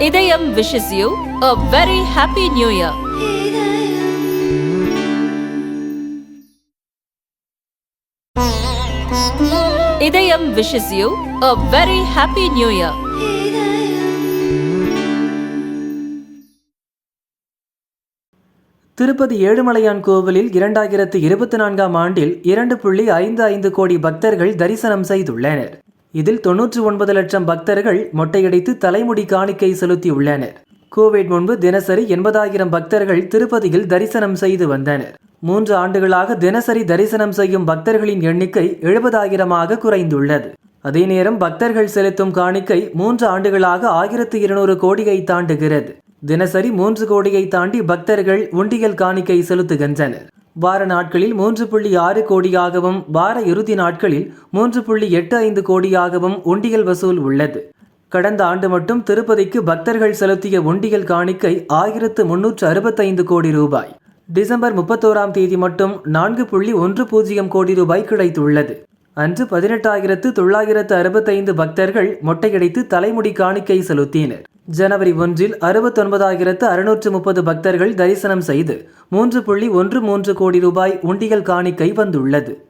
Idhayam wishes you a very happy new year Idhayam Tirupati Ezhumalaiyan கோவிலில் இரண்டாயிரத்து இருபத்தி நான்காம் ஆண்டில் இரண்டு புள்ளி ஐந்து ஐந்து கோடி பக்தர்கள் தரிசனம் செய்துள்ளனர். இதில் தொன்னூற்று ஒன்பது லட்சம் பக்தர்கள் மொட்டையடித்து தலைமுடி காணிக்கை செலுத்தியுள்ளனர். கோவிட் முன்பு தினசரி எண்பதாயிரம் பக்தர்கள் திருப்பதியில் தரிசனம் செய்து வந்தனர். மூன்று ஆண்டுகளாக தினசரி தரிசனம் செய்யும் பக்தர்களின் எண்ணிக்கை எழுபதாயிரமாக குறைந்துள்ளது. அதே நேரம் பக்தர்கள் செலுத்தும் காணிக்கை மூன்று ஆண்டுகளாக ஆயிரத்து இருநூறு கோடியை தாண்டுகிறது. தினசரி மூன்று கோடியை தாண்டி பக்தர்கள் உண்டியல் காணிக்கை செலுத்துகின்றனர். வார நாட்களில் மூன்று புள்ளி ஆறு கோடியாகவும் வார இறுதி நாட்களில் மூன்று புள்ளி எட்டு ஐந்து கோடியாகவும் உண்டியல் வசூல் உள்ளது. கடந்த ஆண்டு மட்டும் திருப்பதிக்கு பக்தர்கள் செலுத்திய உண்டியல் காணிக்கை ஆயிரத்து முன்னூற்று அறுபத்தைந்து கோடி ரூபாய். டிசம்பர் முப்பத்தோராம் தேதி மட்டும் நான்கு புள்ளி ஒன்று பூஜ்ஜியம் கோடி ரூபாய் கிடைத்துள்ளது. அன்று பதினெட்டாயிரத்து தொள்ளாயிரத்து அறுபத்தைந்து பக்தர்கள் மொட்டையடித்து தலைமுடி காணிக்கை செலுத்தினர். ஜனவரி ஒன்றில் அறுபத்தொன்பதாயிரத்து அறுநூற்று முப்பது பக்தர்கள் தரிசனம் செய்து மூன்று புள்ளி ஒன்று மூன்று கோடி ரூபாய் உண்டியல் காணிக்கை வந்துள்ளது.